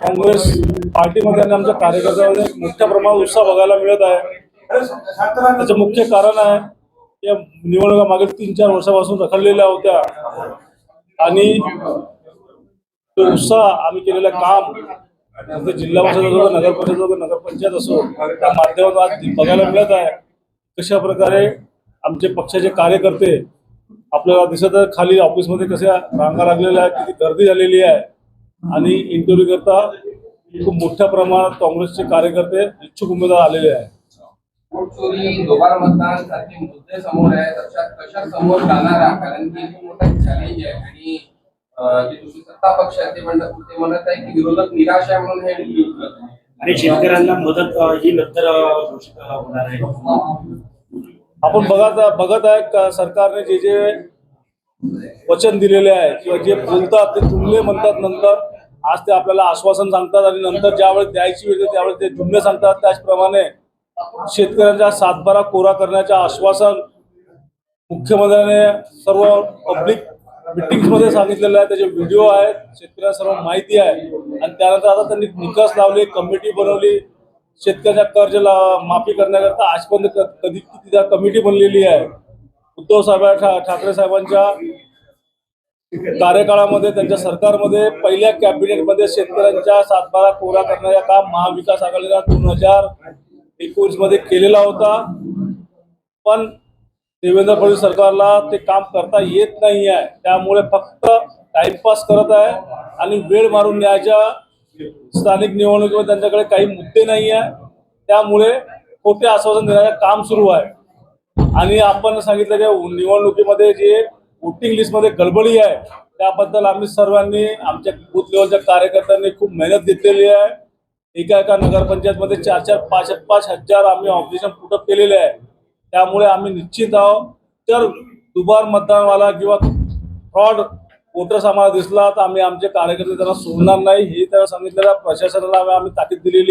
काँग्रेस पार्टीमध्ये आणि आमच्या कार्यकर्त्यामध्ये मोठ्या प्रमाणात उत्साह बघायला मिळत आहे. त्याचं मुख्य कारण आहे या निवडणुका मागील तीन चार वर्षापासून रखडलेल्या होत्या. आणि तो उत्साह आम्ही केलेलं काम जिल्हा परिषद असो नगर परिषद असो नगरपंचायत असो त्या माध्यमातून आज बघायला मिळत आहे. कशा प्रकारे आमचे पक्षाचे कार्यकर्ते आपल्याला दिसत खाली ऑफिसमध्ये कशा रांगा लागलेल्या आहेत किती गर्दी झालेली आहे. आणि इंटरव्ह्यू करता खूप मोठ्या प्रमाणात काँग्रेसचे कार्यकर्ते इच्छुक उमेदवार आलेले आहेत. वोट चोरी दोबार मतदान सारखे मुद्दे समोर आहेत. अशा कशा समोर जाणार आहे कारण की खूप मोठा चॅलेंज आहे. आणि अं, जे दुसरे सत्ता पक्ष आहे ते म्हणतात ते म्हणत आहे की विरोधक निराश आहे म्हणून हे विरोध करत आहे. आणि शेतकऱ्यांना मदत ही नंतर घोषित होणार आहे. आपण बघत बघत आहे का सरकारने जे जे वचन दिलेले आहे किंवा जे बोलतात ते जुमले म्हणतात नंतर आज ते आपल्याला आश्वासन सांगतात आणि नंतर ज्यावेळेस द्यायची वेळ त्यावेळेस ते जुमले सांगतात. त्याचप्रमाणे शेतकऱ्यांचा सातबारा कोरा करण्याचे आश्वासन मुख्यमंत्र्याने सर्व पब्लिकमध्ये सांगितलेलं आहे. त्याचे व्हिडिओ आहेत शेतकऱ्यांना सर्व माहिती आहे. आणि त्यानंतर आता त्यांनी निकास लावले कमिटी बनवली. शेतकऱ्याच्या कर्ज माफी करण्याकरता आजपर्यंत क- कधी किती कमिटी बनलेली आहे? उद्धव साहेब ठा ठाकरे साहेबांच्या कार्यकाळामध्ये त्यांच्या सरकारमध्ये पहिल्या कॅबिनेटमध्ये शेतकऱ्यांच्या सातबारा कोरा करण्याचा काम महाविकास आघाडीला दोन हजार एकोणीसमध्ये केलेला होता. पण देवेंद्र फडणवीस सरकारला ते काम करता येत नाही आहे त्यामुळे फक्त टाइमपास करत आहे आणि वेळ मारून न्यायच्या स्थानिक निवडणुकीमध्ये त्यांच्याकडे काही मुद्दे नाही आहे त्यामुळे खोटे आश्वासन देण्याचं काम सुरू आहे. आणि आपण सांगितलं की निवडणुकीमध्ये जे वोटिंग लिस्टमध्ये गडबडी आहे. त्याबद्दल आम्ही सर्वांनी आमच्या बूथ लेवलच्या कार्यकर्त्यांनी खूप मेहनत घेतलेली आहे. एका एका नगरपंचायतमध्ये चार चार पाच पाच हजार आम्ही ऑपरेशन पुटअप केलेले आहे. त्यामुळे आम्ही निश्चित आहोत. तर दुबार मतदानवाला किंवा फ्रॉड वोटर्स आम्हाला दिसला तर आम्ही आमचे कार्यकर्ते त्यांना सोडणार नाही. हे त्यांना सांगितलेलं प्रशासनाला आम्ही ताकीद दिलेली